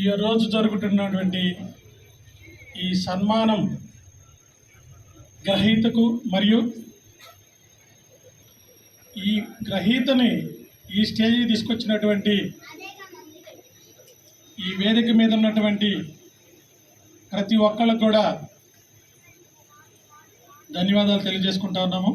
ఈ రోజు జరుగుతున్నటువంటి ఈ సన్మానం గ్రహీతకు మరియు ఈ గ్రహీతని ఈ స్టేజ్ తీసుకొచ్చినటువంటి ఈ వేదిక మీద ఉన్నటువంటి ప్రతి ఒక్కళ్ళకు కూడా ధన్యవాదాలు తెలియజేసుకుంటా ఉన్నాము.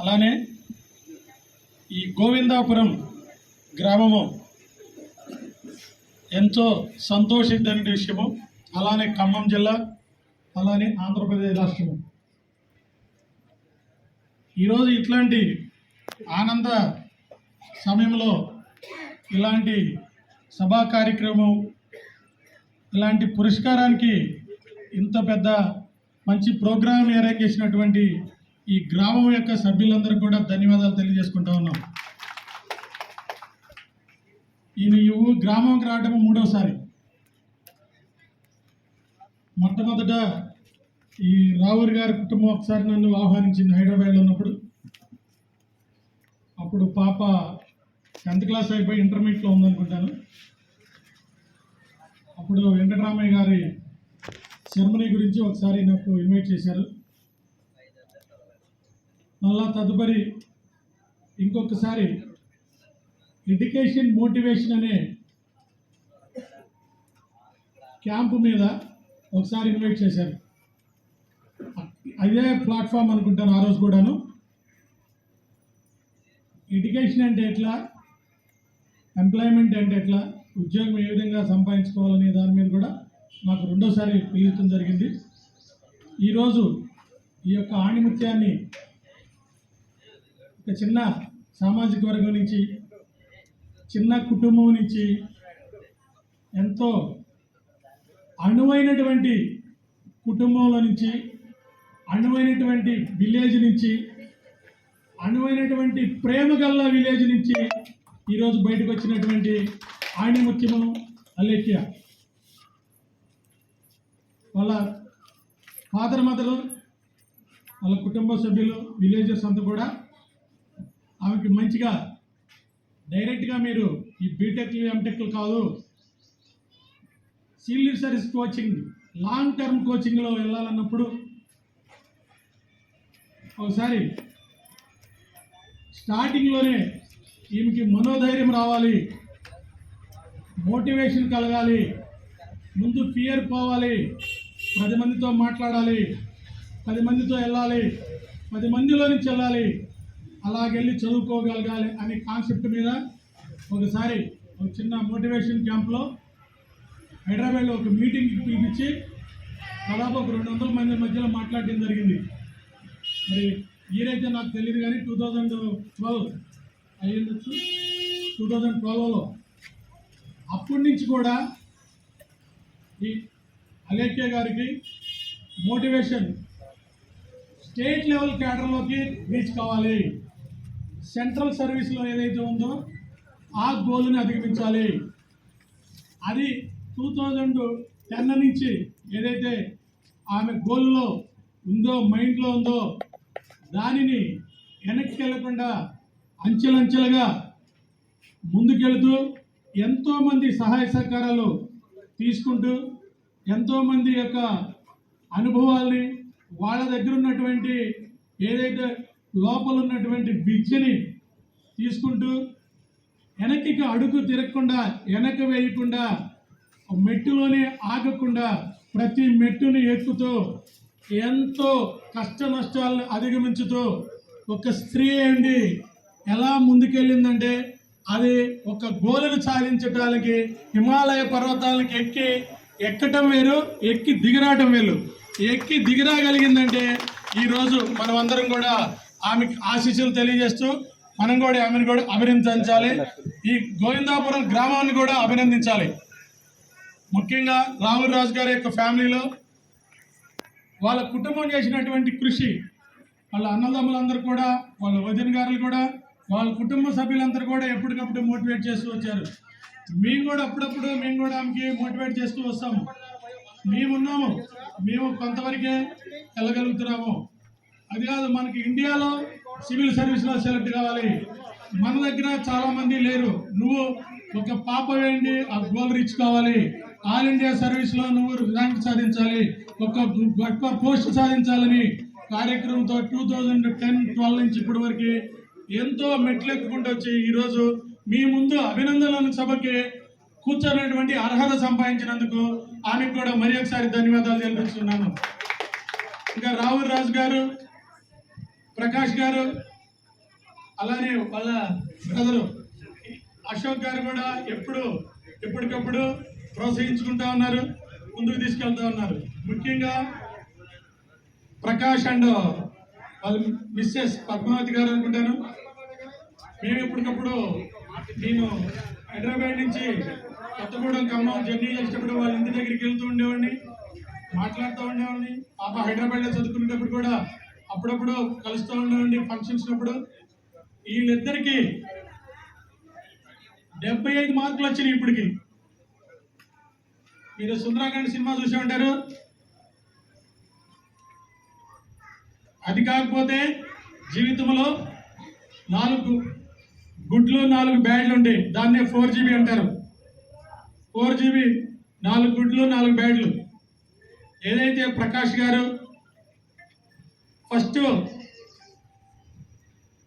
అలానే ఈ గోవిందాపురం గ్రామము ఎంతో సంతోషిద్దైన విషయము అలానే ఖమ్మం జిల్లా అలానే ఆంధ్రప్రదేశ్ రాష్ట్రము. ఈరోజు ఇట్లాంటి ఆనంద సమయంలో ఇలాంటి సభా కార్యక్రమం ఇలాంటి పురస్కారానికి ఇంత పెద్ద మంచి ప్రోగ్రాం అరేంజ్ చేసినటువంటి ఈ గ్రామం యొక్క సభ్యులందరూ కూడా ధన్యవాదాలు తెలియజేసుకుంటా ఉన్నాం. ఈయన గ్రామంకి రావడం మూడవసారి మొట్టమొదట ఈ రావురి గారి కుటుంబం ఒకసారి నన్ను ఆహ్వానించింది హైదరాబాద్లో ఉన్నప్పుడు. అప్పుడు పాప టెన్త్ క్లాస్ అయిపోయి ఇంటర్మీడియట్లో ఉందనుకుంటాను. అప్పుడు వెంకటరామయ్య గారి సెరమనీ గురించి ఒకసారి నాకు ఇన్వైట్ చేశారు. మళ్ళా తదుపరి ఇంకొకసారి ఎడ్యుకేషన్ మోటివేషన్ అనే క్యాంపు మీద ఒకసారి ఇన్వైట్ చేశారు. అదే ప్లాట్ఫామ్ అనుకుంటాను ఆ రోజు కూడాను. ఎడ్యుకేషన్ అంటే ఎట్లా? ఎంప్లాయ్మెంట్ అంటే ఎట్లా? ఉద్యోగం ఏ విధంగా సంపాదించుకోవాలనే దాని మీద కూడా నాకు రెండోసారి పిలుచడం జరిగింది. ఈరోజు ఈ యొక్క ఆణిముత్యాన్ని ఒక చిన్న సామాజిక వర్గం నుంచి చిన్న కుటుంబం నుంచి ఎంతో అనువైనటువంటి కుటుంబంలో నుంచి అనువైనటువంటి విలేజ్ నుంచి అనువైనటువంటి ప్రేమ గల్లా విలేజ్ నుంచి ఈరోజు బయటకు వచ్చినటువంటి ఆణిముత్యము అలేఖ్య వాళ్ళ ఫాదర్ మదరు వాళ్ళ కుటుంబ సభ్యులు విలేజర్స్ అంతా కూడా ఆమెకి మంచిగా డైరెక్ట్గా మీరు ఈ బీటెక్లు ఎంటెక్లు కాదు senior service coaching long term కోచింగ్లో వెళ్ళాలన్నప్పుడు ఒకసారి స్టార్టింగ్లోనే ఈమెకి మనోధైర్యం రావాలి మోటివేషన్ కలగాలి ముందు ఫియర్ పోవాలి పది మందితో మాట్లాడాలి పది మందితో వెళ్ళాలి పది మందిలో నుంచి వెళ్ళాలి అలాగెళ్ళి చదువుకోగలగాలి అనే కాన్సెప్ట్ మీద ఒకసారి ఒక చిన్న మోటివేషన్ క్యాంప్లో హైదరాబాద్లో ఒక మీటింగ్ పిలిపించి దాదాపు ఒక రెండు వందల మంది మధ్యలో మాట్లాడడం జరిగింది. మరి ఈరైతే నాకు తెలియదు కానీ టూ థౌజండ్ ట్వెల్వ్ అయ్యిండొచ్చు టూ థౌజండ్ ట్వెల్వ్లో అప్పటి నుంచి కూడా ఈ అలేఖ్య గారికి మోటివేషన్ స్టేట్ లెవెల్ క్యాడర్లోకి రీచ్ కావాలి. సెంట్రల్ సర్వీస్లో ఏదైతే ఉందో ఆ గోల్ని అధిగమించాలి. అది టూ థౌజండ్ టెన్ నుంచి ఏదైతే ఆమె గోల్లో ఉందో మైండ్లో ఉందో దానిని వెనక్కి వెళ్ళకుండా అంచెలంచెలుగా ముందుకెళ్తూ ఎంతోమంది సహాయ సహకారాలు తీసుకుంటూ ఎంతోమంది యొక్క అనుభవాల్ని వాళ్ళ దగ్గర ఉన్నటువంటి ఏదైతే లోపల ఉన్నటువంటి విద్యని తీసుకుంటూ వెనక్కి అడుగు తిరగకుండా వెనక వేయకుండా మెట్టులోనే ఆగకుండా ప్రతి మెట్టుని ఎక్కుతూ ఎంతో కష్ట నష్టాలను అధిగమించుతూ ఒక స్త్రీ అండి ఎలా ముందుకెళ్ళిందంటే అది ఒక గోలను సాధించటానికి హిమాలయ పర్వతాలకు ఎక్కి ఎక్కటం వేరు ఎక్కి దిగిరావటం వేరు. ఎక్కి దిగిరాగలిగిందంటే ఈరోజు మనం అందరం కూడా ఆమెకి ఆశీస్సులు తెలియజేస్తూ మనం కూడా ఆమెను కూడా అభినందించాలి. ఈ గోవిందాపురం గ్రామాన్ని కూడా అభినందించాలి. ముఖ్యంగా రాహుల్ రాజు గారి యొక్క ఫ్యామిలీలో వాళ్ళ కుటుంబం చేసినటువంటి కృషి వాళ్ళ అన్నదమ్ములందరూ కూడా వాళ్ళ వదిన గారులు కూడా వాళ్ళ కుటుంబ సభ్యులందరూ కూడా ఎప్పటికప్పుడు మోటివేట్ చేస్తూ వచ్చారు. మేము కూడా అప్పుడప్పుడు మేము కూడా ఆమెకి మోటివేట్ చేస్తూ వస్తాము. మేమున్నాము. మేము కొంతవరకే వెళ్ళగలుగుతున్నాము. అది కాదు మనకి ఇండియాలో సివిల్ సర్వీస్లో సెలెక్ట్ కావాలి. మన దగ్గర చాలా మంది లేరు. నువ్వు ఒక పాప వేయండి ఆ గోల్ రీచ్ కావాలి. ఆల్ ఇండియా సర్వీస్లో నువ్వు ర్యాంక్ సాధించాలి. ఒక గొప్ప పోస్ట్ సాధించాలని కార్యక్రమంతో టూ థౌజండ్ టెన్ ట్వెల్వ్ నుంచి ఇప్పటి వరకు ఎంతో మెట్లు ఎక్కుకుంటూ వచ్చి ఈరోజు మీ ముందు అభినందనల సభకి కూర్చున్నటువంటి అర్హత సంపాదించినందుకు ఆమెకు కూడా మరి ఒకసారి ధన్యవాదాలు తెలిపిస్తున్నాను ఇంకా రాహుల్ రాజు గారు ప్రకాష్ గారు అలానే వాళ్ళ బ్రదరు అశోక్ గారు కూడా ఎప్పుడు ఎప్పటికప్పుడు ప్రోత్సహించుకుంటా ఉన్నారు ముందుకు తీసుకెళ్తా ఉన్నారు. ముఖ్యంగా ప్రకాష్ అండ్ వాళ్ళ మిస్సెస్ పద్మావతి గారు అనుకుంటాను. మేము ఎప్పటికప్పుడు నేను హైదరాబాద్ నుంచి కొత్తగూడెం ఖమ్మం జర్నీ చేసేటప్పుడు వాళ్ళ ఇంటి దగ్గరికి వెళ్తూ ఉండేవాడిని మాట్లాడుతూ ఉండేవాడిని. పాప హైదరాబాద్లో చదువుకునేటప్పుడు కూడా అప్పుడప్పుడు కలుస్తూ ఉండేవాడిని ఫంక్షన్స్ అప్పుడు వీళ్ళిద్దరికి డెబ్బై ఐదు మార్కులు వచ్చినాయి ఇప్పటికి. మీరు సుందరాఖండ్ సినిమా చూసి ఉంటారు. అది కాకపోతే జీవితంలో నాలుగు గుడ్లు నాలుగు బ్యాడ్లు ఉంటాయి దాన్నే ఫోర్ జీబీ అంటారు. ఫోర్ జీబీ నాలుగు గుడ్లు నాలుగు బ్యాడ్లు. ఏదైతే ప్రకాష్ గారు ఫస్ట్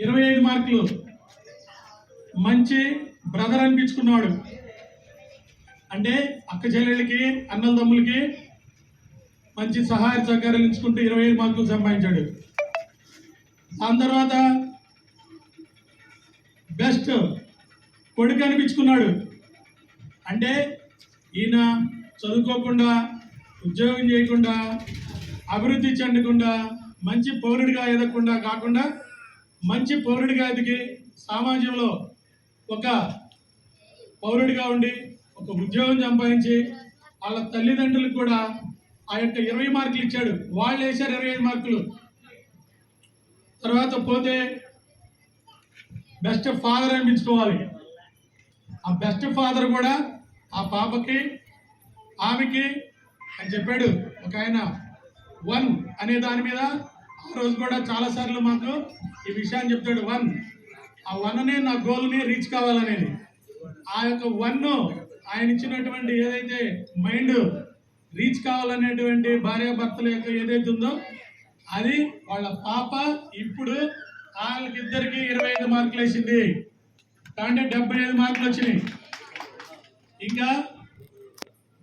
ఇరవై ఐదు మార్కులు. మంచి బ్రదర్ అనిపించుకున్నాడు. అంటే అక్క చెల్లెళ్ళకి అన్నల తమ్ములకి మంచి సహాయ సహకారం ఇచ్చుకుంటూ ఇరవై ఐదు మార్కులు సంపాదించాడు. దాని తర్వాత బెస్ట్ కొడుకు అనిపించుకున్నాడు. అంటే ఈయన చదువుకోకుండా ఉద్యోగం చేయకుండా అభివృద్ధి చెందకుండా మంచి పౌరుడిగా ఎదగకుండా కాకుండా మంచి పౌరుడిగా ఎదిగి సమాజంలో ఒక పౌరుడిగా ఉండి ఒక ఉద్యోగం సంపాదించి వాళ్ళ తల్లిదండ్రులకు కూడా ఆ యొక్క ఇరవై మార్కులు ఇచ్చాడు. వాళ్ళు వేశారు ఇరవై ఐదు మార్కులు. తర్వాత పోతే బెస్ట్ ఫాదర్ అనిపించుకోవాలి. ఆ బెస్ట్ ఫాదర్ కూడా ఆ పాపకి ఆమెకి అని చెప్పాడు. ఒక ఆయన వన్ అనే దాని మీద ఆ రోజు కూడా చాలా సార్లు మాకు ఈ విషయాన్ని చెప్తాడు వన్ ఆ వన్ అనే నా గోల్ని రీచ్ కావాలనేది. ఆ యొక్క వన్ ఆయన ఇచ్చినటువంటి ఏదైతే మైండ్ రీచ్ కావాలనేటువంటి భార్యాభర్తల యొక్క ఏదైతే ఉందో అది వాళ్ళ పాప ఇప్పుడు వాళ్ళకిద్దరికి ఇరవై ఐదు మార్కులు వేసింది. అంటే డెబ్బై ఐదు మార్కులు వచ్చినాయి. ఇంకా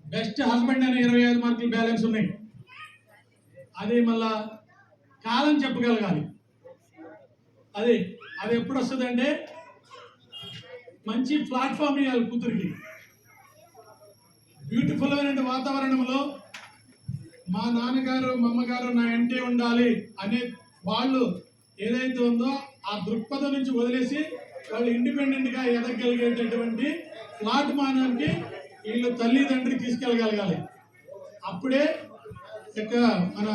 బెస్ట్ హస్బెండ్ అనే ఇరవై ఐదు మార్కులు బ్యాలెన్స్ ఉన్నాయి. అది మళ్ళా కాలం చెప్పగలగాలి. అది అది ఎప్పుడు వస్తుందంటే మంచి ప్లాట్ఫామ్ ఇవ్వాలి కూతురికి. బ్యూటిఫుల్ అయిన వాతావరణంలో మా నాన్నగారు మా అమ్మగారు నా ఇంటే ఉండాలి అనే వాళ్ళు ఏదైతే ఉందో ఆ దృక్పథం నుంచి వదిలేసి వాళ్ళు ఇండిపెండెంట్గా ఎదగలిగేటటువంటి ప్లాట్ మానానికి వీళ్ళు తల్లిదండ్రి తీసుకెళ్ళగలగాలి. అప్పుడే ఇక మన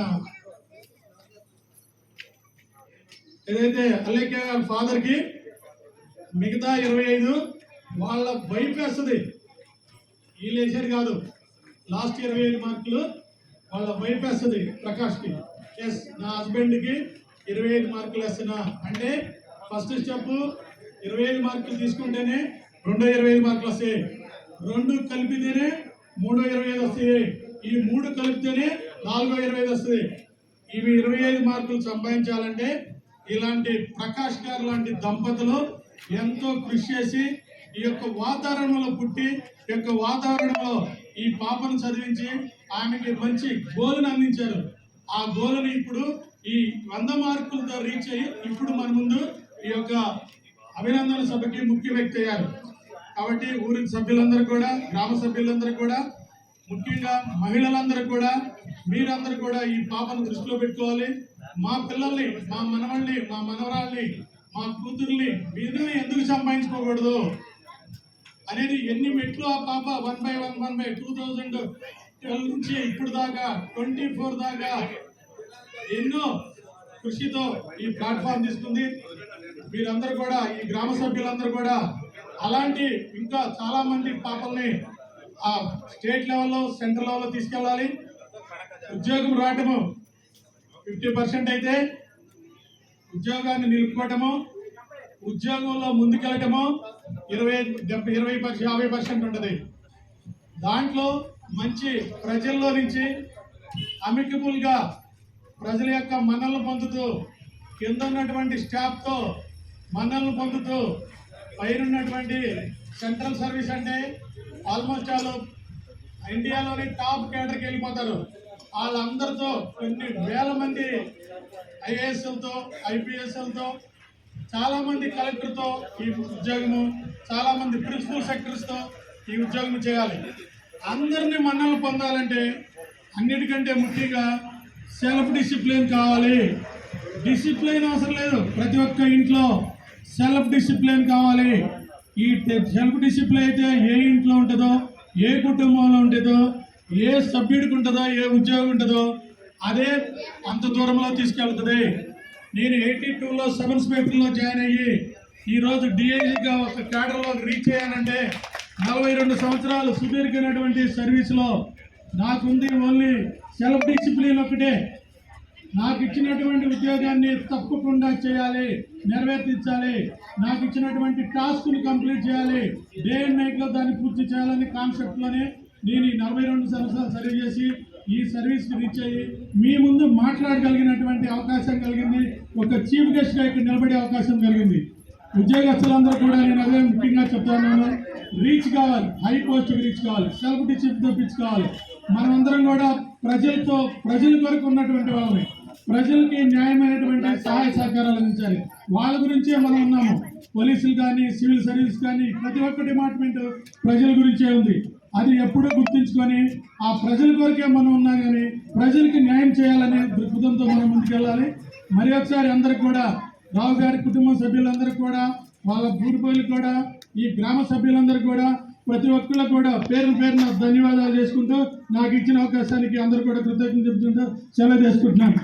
ఏదైతే అలేఖ్య గారి ఫాదర్కి మిగతా ఇరవై ఐదు వాళ్ళ వైపు వేస్తుంది. వీళ్ళు వేసారు కాదు. లాస్ట్ ఇరవై ఐదు మార్కులు వాళ్ళ భయం వేస్తుంది ప్రకాష్కి. ఎస్ నా హస్బెండ్కి ఇరవై ఐదు మార్కులు వేస్తున్నా. అంటే ఫస్ట్ స్టెప్ ఇరవై ఐదు మార్కులు తీసుకుంటేనే రెండో ఇరవై ఐదు మార్కులు వస్తాయి. రెండు కలిపితేనే మూడో ఇరవై ఐదు వస్తాయి. ఈ మూడు కలిపితేనే నాలుగో ఇరవై ఐదు వస్తుంది. ఇవి ఇరవై ఐదు మార్కులు సంపాదించాలంటే ఇలాంటి ప్రకాష్ గారు లాంటి దంపతులు ఎంతో కృషి చేసి ఈ యొక్క వాతావరణంలో పుట్టి ఈ యొక్క వాతావరణంలో ఈ పాపను చదివించి ఆమెకి మంచి గోలును అందించారు. ఆ గోలుని ఇప్పుడు ఈ వంద మార్కులతో రీచ్ అయ్యి ఇప్పుడు మన ముందు ఈ యొక్క అభినందన సభకి ముఖ్య వ్యక్తి అయ్యారు. కాబట్టి ఊరి సభ్యులందరూ కూడా గ్రామ సభ్యులందరూ కూడా ముఖ్యంగా మహిళలందరూ కూడా మీరందరూ కూడా ఈ పాపను దృష్టిలో పెట్టుకోవాలి. మా పిల్లల్ని మా మనవల్ని మా మనవరాల్ని మా కూతుర్ని మీరు ఎందుకు సంపాదించుకోకూడదు అనేది ఎన్ని మెట్లు ఆ పాప one by one one by two thousand twelve నుంచి ఇప్పుడు దాకా ట్వంటీ ఫోర్ దాకా ఎన్నో కృషితో ఈ ప్లాట్ఫామ్ తీసుకుంది. మీరందరూ కూడా ఈ గ్రామ సభ్యులందరూ కూడా అలాంటి ఇంకా చాలా మంది పాపల్ని ఆ స్టేట్ లెవెల్లో సెంట్రల్ లెవెల్లో తీసుకెళ్ళాలి. ఉద్యోగం రావటము ఫిఫ్టీ పర్సెంట్ అయితే ఉద్యోగాన్ని నిలుపుకోవటము ఉద్యోగంలో ముందుకెళ్ళటము ఇరవై డెబ్బై ఇరవై పర్సెంట్ యాభై పర్సెంట్ ఉంటుంది. దాంట్లో మంచి ప్రజల్లో నుంచి అమికబుల్గా ప్రజల యొక్క మన్నలను పొందుతూ కింద ఉన్నటువంటి స్టాఫ్తో మన్నలను పొందుతూ పైరున్నటువంటి సెంట్రల్ సర్వీస్ అంటే ఆల్మోస్ట్ ఆల్ ఇండియాలోని టాప్ కేటర్కి వెళ్ళిపోతారు. వాళ్ళందరితో కొన్ని వేల మంది ఐఏఎస్లతో ఐపీఎస్లతో చాలామంది కలెక్టర్తో ఈ ఉద్యోగము చాలామంది ప్రిన్సిపల్ సెక్టర్స్తో ఈ ఉద్యోగం చేయాలి. అందరినీ మన్నలు పొందాలంటే అన్నిటికంటే ముఖ్యంగా సెల్ఫ్ డిసిప్లిన్ కావాలి. డిసిప్లిన్ అవసరం లేదు. ప్రతి ఒక్క ఇంట్లో సెల్ఫ్ డిసిప్లిన్ కావాలి. ఈ సెల్ఫ్ డిసిప్లిన్ అయితే ఏ ఇంట్లో ఉంటుందో ఏ కుటుంబంలో ఉంటుందో ఏ సభ్యుడికి ఉంటుందో ఏ ఉద్యోగం ఉంటుందో అదే అంత దూరంలో తీసుకెళ్తుంది. నేను ఎయిటీ టూలో సబ్ ఇన్స్పెక్టర్లో జాయిన్ అయ్యి ఈరోజు డిఐజీగా ఒక క్యాడర్లో రీచ్ అయ్యానంటే నలభై రెండు సంవత్సరాలు సుదీర్ఘమైనటువంటి సర్వీస్లో నాకుంది ఓన్లీ సెల్ఫ్ డిసిప్లిన్ ఒకటే. నాకు ఇచ్చినటువంటి ఉద్యోగాన్ని తప్పకుండా చేయాలి నెరవేర్తించాలి నాకు ఇచ్చినటువంటి టాస్క్ని కంప్లీట్ చేయాలి. డే అండ్ నైట్లో దాన్ని పూర్తి చేయాలని కాన్సెప్ట్లోనే నేను ఈ నలభై రెండు సంవత్సరాలు సర్వీస్ చేసి ఈ సర్వీస్ రీచ్ అయ్యి మీ ముందు మాట్లాడగలిగినటువంటి అవకాశం కలిగింది. ఒక చీఫ్ గెస్ట్గా ఇక్కడ నిలబడే అవకాశం కలిగింది. ఉద్యోగస్తులందరూ కూడా నేను అదే ముఖ్యంగా చెప్తాను రీచ్ కావాలి. హై పోస్ట్ రీచ్ కావాలి. సెల్ఫ్ డిసిప్ తెప్పించుకోవాలి మనమందరం కూడా ప్రజలతో ప్రజల కొరకు ఉన్నటువంటి వాళ్ళని ప్రజలకి న్యాయమైనటువంటి సహాయ సహకారాలు అందించాలి. వాళ్ళ గురించే మనం ఉన్నాము. పోలీసులు కానీ సివిల్ సర్వీస్ కానీ ప్రతి ఒక్క డిపార్ట్మెంట్ ప్రజల గురించే ఉంది. అది ఎప్పుడూ గుర్తుంచుకొని ఆ ప్రజల కొరకే మనం ఉన్నా కానీ ప్రజలకి న్యాయం చేయాలనే దృక్పథంతో మనం ముందుకెళ్ళాలి. మరి ఒకసారి అందరికి కూడా రావు గారి కుటుంబ సభ్యులందరూ కూడా వాళ్ళ బూడిపోయిలు కూడా ఈ గ్రామ సభ్యులందరూ కూడా ప్రతి ఒక్కళ్ళు కూడా పేరు పేరున ధన్యవాదాలు చేసుకుంటూ నాకు ఇచ్చిన అవకాశానికి అందరూ కూడా కృతజ్ఞత చెబుతుంటూ సెలవు చేసుకుంటున్నాను